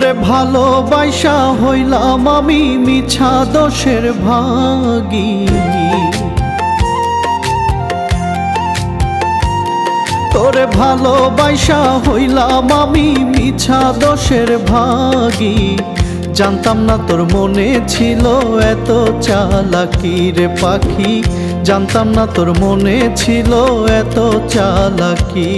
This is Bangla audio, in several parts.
তোরে ভালোবাসা হইলাম আমি মিছা দোষের ভাগি তোরে ভালোবাসা হইলাম আমি মিছা দোষের ভাগি। জানতাম না তোর মনে ছিল এত চালাকি রে পাখি। জানতাম না তোর মনে ছিল এত চালাকি।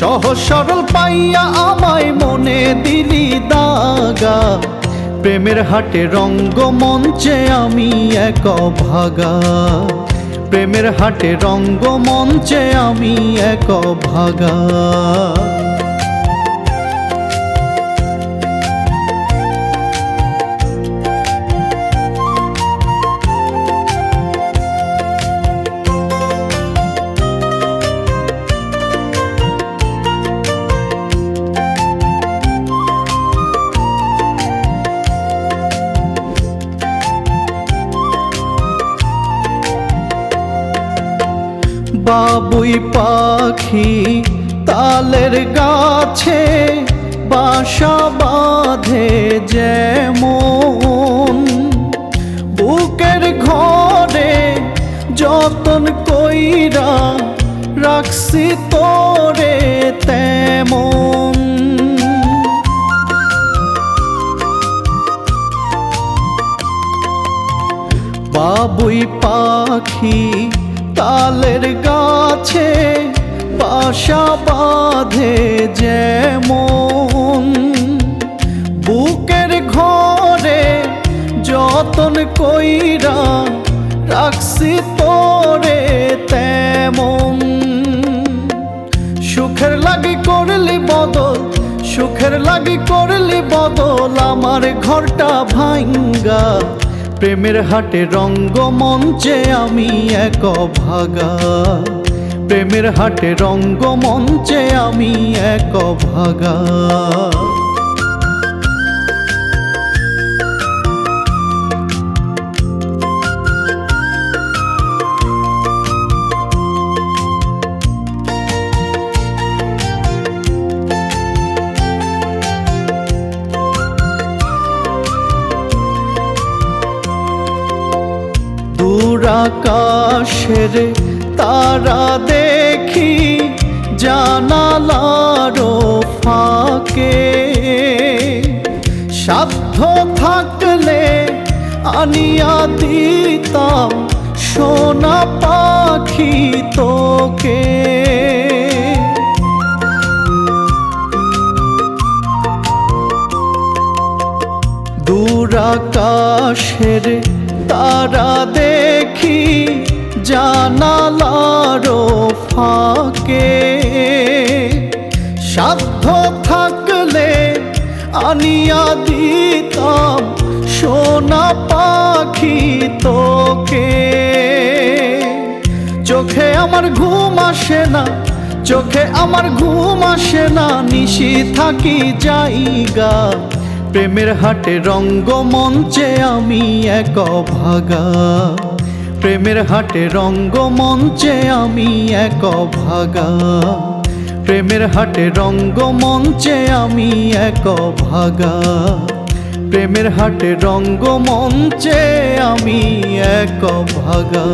সহজ সরল পাইয়া আমায় মনে দিলি দাগা। প্রেমের হাটে রঙ্গ মঞ্চে আমি এক ভাগা প্রেমের হাটে রঙ্গ মঞ্চে আমি এক ভাগা বাবুই পাখি তালের গাছে বাসা বাঁধে যেমন। বুকের ঘরে যতন কইরা রাখছি তোরে তেমন। বাবুই পাখি তালের গাছে বাসা বাঁধে যেমন। বুকের ঘরে যতন কইরা রাখছি তোরে তেমন। সুখের লাগি করলি বদল, সুখের লাগি করলি বদল, আমার ঘরটা ভাঙ্গা প্রেমের হাটে রঙ্গ মঞ্চে আমি এক ভাগা প্রেমের হাটে রঙ্গ মঞ্চে আমি এক ভাগা আকাশের তারা দেখি জানালারও ফাঁকে। সাধ্য থাকলে আনিয়া দিতাম সোনা পাখি তোকে। দূর আকাশের তারা দেখি আনিয়া দিতাম সোনা পাখি তোকে। চোখে আমার ঘুম আসে না, চোখে আমার ঘুম আসে না, নিশি থাকি জায়গা। প্রেমের হাটে রঙ্গ মঞ্চে আমি এক ভাগা প্রেমের হাটে রঙ্গ মঞ্চে আমি এক ভাগা প্রেমের হাটে রঙ্গমঞ্চে আমি এক ভাগা প্রেমের হাটে রঙ্গমঞ্চে আমি এক ভাগা